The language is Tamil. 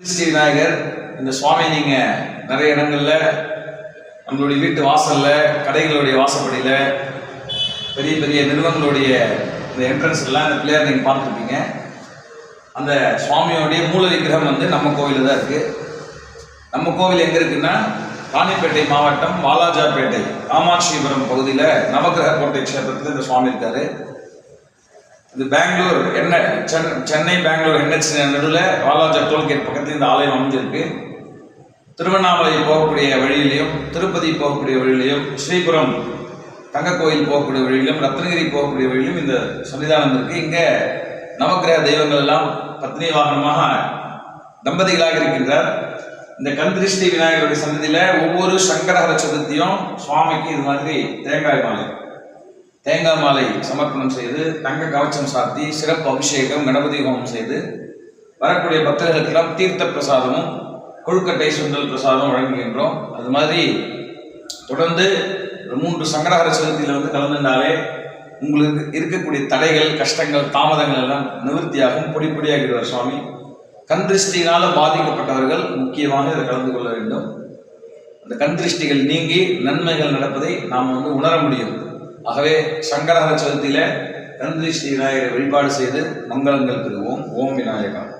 ஸ்ரீ விநாயகர் இந்த சுவாமி நீங்க நிறைய இடங்கள்ல நம்மளுடைய வீட்டு வாசல்ல கடைகளுடைய வாசப்படியில பெரிய பெரிய நிறுவனங்களுடைய இந்த என்ட்ரன்ஸ் எல்லாம் இந்த பிள்ளையார் நீங்க பார்த்துருப்பீங்க. அந்த சுவாமியோடைய மூல விக்கிரகம் வந்து நம்ம கோவிலில் தான் இருக்கு. நம்ம கோவில் எங்க இருக்குன்னா ராணிப்பேட்டை மாவட்டம் வாலாஜாப்பேட்டை காமாட்சிபுரம் பகுதியில் நவகிரக கோட்டை க்ஷேத்திரத்தில் இந்த சுவாமி இருக்காரு. இது பெங்களூர் என்ன சென்னை சென்னை பெங்களூர் என்ஹெச் நடுவில் வாலாஜா டோல்கேட் பக்கத்தில் இந்த ஆலயம் அமைஞ்சிருக்கு. திருவண்ணாமலை போகக்கூடிய வழியிலையும் திருப்பதி போகக்கூடிய வழியிலையும் ஸ்ரீபுரம் தங்க கோயில் போகக்கூடிய வழியிலும் ரத்னகிரி போகக்கூடிய வழியிலும் இந்த சன்னிதானம் இருக்குது இங்கே நவக்கிரக தெய்வங்கள் எல்லாம் பத்னி வாகனமாக தம்பதிகளாக இருக்கின்றார். இந்த கந்திருஷ்டி விநாயகருடைய சன்னதியில ஒவ்வொரு சங்கடஹர சதுர்த்தியும் சுவாமிக்கு இது மாதிரி தேங்காய் மாலை. தேங்காய் மாலை சமர்ப்பணம் செய்து தங்க கவச்சம் சாத்தி சிறப்பு அபிஷேகம் கணபதி ஹோமம் செய்து வரக்கூடிய பக்தர்களுக்கெல்லாம் தீர்த்த பிரசாதமும் கொழுக்கட்டை சுண்டல் பிரசாதம் வழங்குகின்றோம். அது மாதிரி தொடர்ந்து மூன்று சங்கடகர சதுர்த்தியில் வந்து கலந்துட்டாலே உங்களுக்கு இருக்கக்கூடிய தடைகள் கஷ்டங்கள் தாமதங்கள் எல்லாம் நிவர்த்தியாகும் பொடி பொடியாகிடுவார் சுவாமி. கந்திருஷ்டியினால் பாதிக்கப்பட்டவர்கள் முக்கியமாக இதில் கலந்து கொள்ள வேண்டும். அந்த கந்திருஷ்டிகள் நீங்கி நன்மைகள் நடப்பதை நாம் வந்து உணர முடியும். ஆகவே சங்கடஹர சதுர்த்தியில கண் திருஷ்டி விநாயகரை வழிபாடு செய்து மங்களங்கள் பெறுவோம். ஓம் விநாயகம்